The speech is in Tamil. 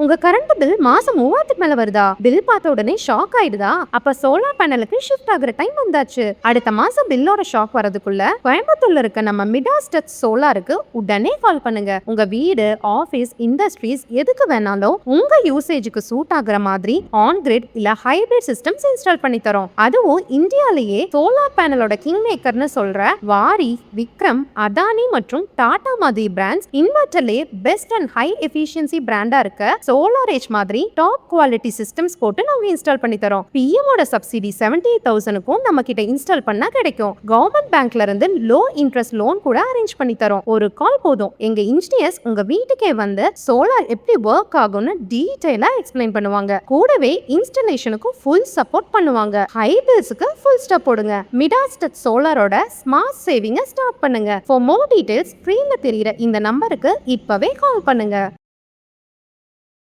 உங்க கரண்ட் பில் மாசம் மூவாயிரத்துக்கு மேல வருதா? பில் பார்த்த உடனே ஷாக் ஆயிடுதா? அப்ப சோலார் பேனலுக்கு ஷிஃப்ட் ஆகுற டைம் வந்தாச்சு. அடுத்த மாசம் பில்லோட ஷாக் வரதுக்குள்ள கோயம்புத்தூர்ல இருக்க நம்ம மிடாஸ் டச் சோலாருக்கு உடனே கால் பண்ணுங்க. உங்க வீடு ஆபீஸ் இண்டஸ்ட்ரீஸ் எதுக்கு வேணாலும் உங்க யூசேஜுக்கு சூட் ஆகுற மாதிரி ஆன் கிரிட் இல்ல ஹைபிரிட் சிஸ்டம்ஸ் இன்ஸ்டால் பண்ணி தரோம். அதுவும் இந்தியாலேயே சோலார் பேனலோட கிங் மேக்கர்னு சொல்ற வாரி விக்ரம் அதானி மற்றும் டாடா மாதிரி பிராண்ட்ஸ் இன்வெர்டர்லேயே பெஸ்ட் அண்ட் ஹை எஃபிஷியன்சி பிராண்டா இருக்க சோலார் ஏஜ் மாதிரி டாப் குவாலிட்டி சிஸ்டம்ஸ் போட்டு நாங்க இன்ஸ்டால் பண்ணி தரோம். பிஎமோட சப்சிடி செவன்டி எயிட் தௌசண்ட்க்கும் நம்ம கிட்ட இன்ஸ்டால் பண்ணா கிடைக்கும். கவர்மெண்ட் பேங்க்ல இருந்து லோ இன்ட்ரெஸ்ட் லோன் கூட அரேஞ்ச் பண்ணி தரோம். ஒரு கால் போதும். எங்க இன்ஜினியர்ஸ் உங்க வீட்டுக்கே வந்து சோலார் எப்படி ஒர்க் ஆகும்னு டீடைலா எக்ஸ்பிளைன் பண்ணுவாங்க. கூடவே இன்ஸ்டலேஷனுக்கும் ஃபுல் சப்போர்ட் பண்ணுவாங்க. ஹை பில்ஸுக்கு ஃபுல் ஸ்டாப் போடுங்க மிடாஸ்டட் சோலாரோட ஸ்மார்ட் சேவிங்க ஸ்டார்ட் பண்ணுங்க. ஃபார் மோர் டீடைல்ஸ் ஸ்க்ரீன்ல தெரியுற இந்த நம்பருக்கு இப்பவே கால் பண்ணுங்க.